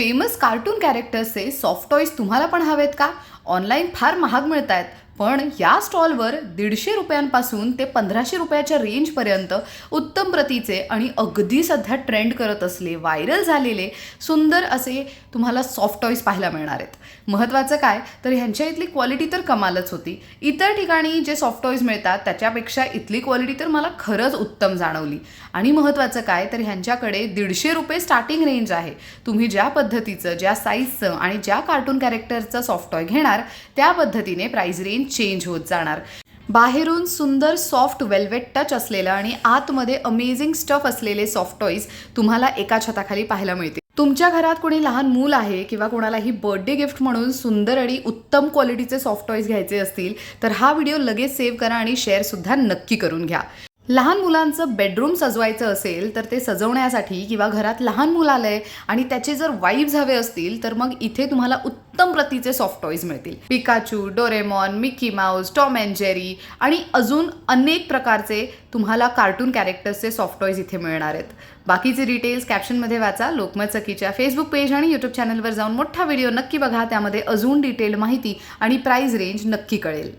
Famous cartoon कॅरेक्टर्सचे soft toys तुम्हाला पण हवेत का? ऑनलाईन फार महाग मिळत आहेत पण या स्टॉलवर दीडशे रुपयांपासून ते पंधराशे रुपयाच्या रेंजपर्यंत उत्तम प्रतीचे आणि अगदी सध्या ट्रेंड करत असले व्हायरल झालेले सुंदर असे तुम्हाला सॉफ्ट टॉईज पाहायला मिळणार आहेत. महत्त्वाचं काय? तर ह्यांच्या इथली क्वालिटी तर कमालच होती. इतर ठिकाणी जे सॉफ्ट टॉईज मिळतात त्याच्यापेक्षा इथली क्वालिटी तर मला खरंच उत्तम जाणवली. आणि महत्त्वाचं काय? तर ह्यांच्याकडे दीडशे रुपये स्टार्टिंग रेंज आहे. तुम्ही ज्या पद्धतीचं ज्या साईजचं आणि ज्या कार्टून कॅरेक्टरचं सॉफ्ट टॉय घेणार त्या पद्धतीने प्राइस रेंज चेंज होत जाणार. बाहेरून सुंदर सॉफ्ट वेल्वेट टच असलेलं आणि आतमध्ये अमेझिंग स्टफ असलेले सॉफ्ट टॉईज तुम्हाला एका छताखाली पाहायला मिळतील. तुमच्या घरात कोणी लहान मूल आहे किंवा कोणालाही बर्थडे गिफ्ट म्हणून सुंदर आणि उत्तम क्वालिटीचे सॉफ्ट टॉईज घ्यायचे असतील तर हा व्हिडिओ लगेच सेव्ह करा आणि शेअरसुद्धा नक्की करून घ्या. लहान मुलांचं बेडरूम सजवायचं असेल तर ते सजवण्यासाठी किंवा घरात लहान मुलं आलंय आणि त्याचे जर वाईब्स हवे असतील तर मग इथे तुम्हाला उत्तम प्रतीचे सॉफ्ट टॉईज मिळतील. Pikachu Doraemon Mickey Mouse Tom and Jerry आणि अजून अनेक प्रकारचे तुम्हाला कार्टून कॅरेक्टर्सचे सॉफ्ट टॉईज इथे मिळणार आहेत. बाकीचे डिटेल्स कॅप्शनमध्ये वाचा लोकमत सखीच्या फेसबुक पेज आणि यूट्यूब चॅनलवर जाऊन मोठा व्हिडिओ नक्की बघा त्यामध्ये अजून डिटेल माहिती आणि प्राईज रेंज नक्की कळेल.